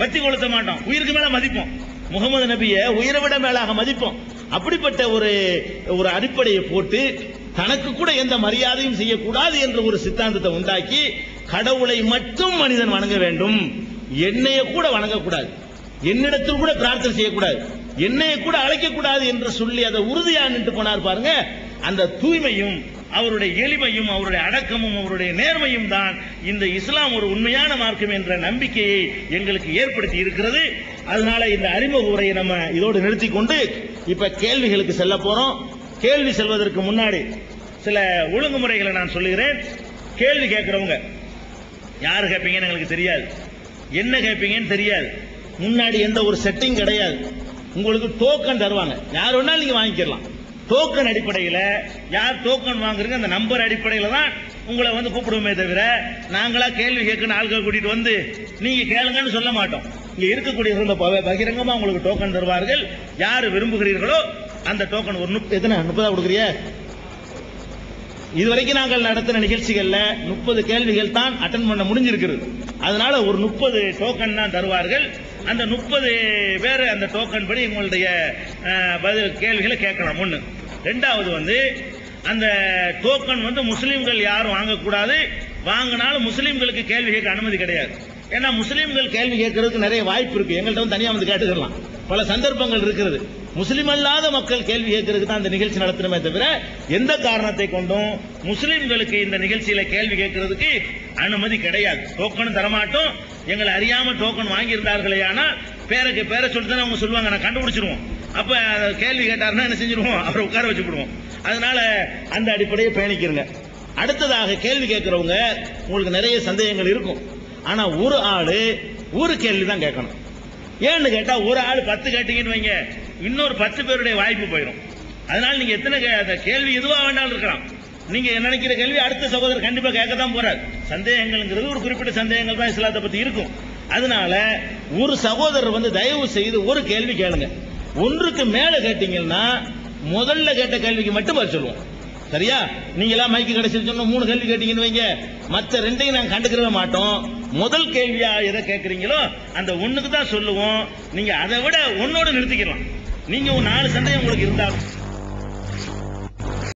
பத்தி கொளுத்த மாட்டோம். உயிருக்கு மேல மதிப்போம். முகமது நபியை உயிரை விட மேலாக மதிப்போம். அப்படிப்பட்ட ஒரு ஒரு அடிப்படையை போட்டு தனக்கு கூட எந்த மரியாதையும் செய்யக்கூடாது என்ற ஒரு சித்தாந்தத்தை உண்டாக்கி கடவுளை மட்டும் மனிதன் வணங்க வேண்டும். என்னைய கூட வணங்கக்கூடாது. என்னிடத்தில் கூட பிரார்த்தனை செய்யக்கூடாது. என்னைய கூட அழைக்கக்கூடாது என்று சொல்லி அதை உறுதியா நின்று போனார் பாருங்க. அந்த தூய்மையும் அவருடைய எளிமையும் அவருடைய அடக்கமும் அவருடைய நேர்மையும் தான் இந்த இஸ்லாம் ஒரு உண்மையான மார்க்கம் என்ற நம்பிக்கையை எங்களுக்கு ஏற்படுத்தி இருக்கிறது. அதனால இந்த அறிமுக உரையை நம்ம இதோடு நிறுத்தி கொண்டு இப்ப கேள்விகளுக்கு செல்ல போறோம். கேள்வி செல்வதற்கு முன்னாடி சில ஒழுங்குமுறைகளை நான் சொல்லுகிறேன். கேள்வி கேட்கிறவங்க யார் கேட்பீங்கன்னு எங்களுக்கு தெரியாது. என்ன கேட்பீங்கன்னு தெரியாது. முன்னாடி எந்த ஒரு செட்டிங் கிடையாது. உங்களுக்கு டோக்கன் தருவாங்க. யார் வேணாலும் நீங்க வாங்கிக்கலாம். டோக்கன் அடிப்படையில் யார் டோக்கன் வாங்குறீங்க அந்த நம்பர் அடிப்படையில் தான் உங்களை வந்து கூப்பிடுவோமே தவிர நாங்களா கேள்வி கேட்கணும் ஆள்கள் கூட்டிட்டு வந்து நீங்க கேளுங்கன்னு சொல்ல மாட்டோம். இங்க இருக்கக்கூடிய பகிரங்கமா உங்களுக்கு டோக்கன் தருவார்கள். யார் விரும்புகிறீர்களோ அந்த டோக்கன் ஒரு முப்பது எத்தனை முப்பதா கொடுக்குறிய? இதுவரைக்கும் நாங்கள் நடத்தின நிகழ்ச்சிகள்ல முப்பது கேள்விகள் தான் அட்டன் பண்ண முடிஞ்சிருக்கிறது. அதனால ஒரு முப்பது டோக்கன் தான் தருவார்கள். அந்த முப்பது பேர் அந்த டோக்கன் படி உங்களுடைய பதில் கேள்விகளை கேட்கலாம். ஒன்று ரெண்டாவது வந்து அந்த டோக்கன் வந்து முஸ்லீம்கள் யாரும் வாங்கக்கூடாது. வாங்கினாலும் முஸ்லீம்களுக்கு கேள்வி கேட்க அனுமதி கிடையாது. ஏன்னா முஸ்லீம்கள் கேள்வி கேட்கறதுக்கு நிறைய வாய்ப்பு இருக்கு. எங்கள்கிட்ட வந்து தனியாக வந்து கேட்டுக்கலாம். பல சந்தர்ப்பங்கள் இருக்கிறது. முஸ்லீம் அல்லாத மக்கள் கேள்வி கேட்கறதுக்கு தான் அந்த நிகழ்ச்சி நடத்தணுமே தவிர எந்த காரணத்தை கொண்டும் முஸ்லீம்களுக்கு இந்த நிகழ்ச்சியில கேள்வி கேட்கறதுக்கு அனுமதி கிடையாது. டோக்கன் தரமாட்டோம். எங்களை அறியாம டோக்கன் வாங்கியிருந்தார்களே ஆனால் பேருக்கு பேரை சொல்லிட்டு அவங்க சொல்லுவாங்க. நான் கண்டுபிடிச்சிருவோம். அப்ப கேள்வி கேட்டாருன்னா என்ன செஞ்சிருவோம்? அவரை உட்கார வச்சுப்படுவோம். அதனால அந்த அடிப்படையை பயணிக்கிறங்க அடுத்ததாக கேள்வி கேட்கிறவங்க உங்களுக்கு நிறைய சந்தேகங்கள் இருக்கும். ஆனா ஒரு ஆளு ஒரு கேள்வி தான் கேட்கணும். ஏன்னு கேட்டா ஒரு ஆள் பத்து கேட்டீங்கன்னு வைங்க. இன்னொரு பத்து பேருடைய வாய்ப்பு போயிடும் அதனால நீங்க எத்தனை கே- அந்த கேள்வி எதுவாக வேணாலும் இருக்கலாம். நீங்க நினைக்கிற கேள்வி அடுத்த சகோதரர் கண்டிப்பா கேட்க தான் போறாரு. சந்தேகங்கள்ங்கிறது ஒரு குறிப்பிட்ட சந்தேகங்கள் தான் இஸ்லாத்தை பத்தி இருக்கும். அதனால ஒரு சகோதரர் வந்து தயவு செய்து ஒரு கேள்வி கேளுங்க. ஒன்றுக்கு மேல கேட்டீங்கன்னா முதல்ல கேட்ட கேள்விக்கு மட்டும் பதில் சொல்லுவோம். சரியா? நீங்க எல்லாம் மைக்கு கிடைச்சிருச்சு சொன்னா மூணு கேள்வி கேட்டீங்கன்னு வைங்க. மத்த ரெண்டையும் நாங்க கண்டுக்கவே மாட்டோம். முதல் கேள்வியா எதை கேட்கறீங்களோ அந்த ஒண்ணுக்கு தான் சொல்லுவோம். நீங்க அதை விட ஒன்னோட நிறுத்திக்கலாம். நீங்க ஒரு நாலு சந்தேகம் உங்களுக்கு இருந்தாலும்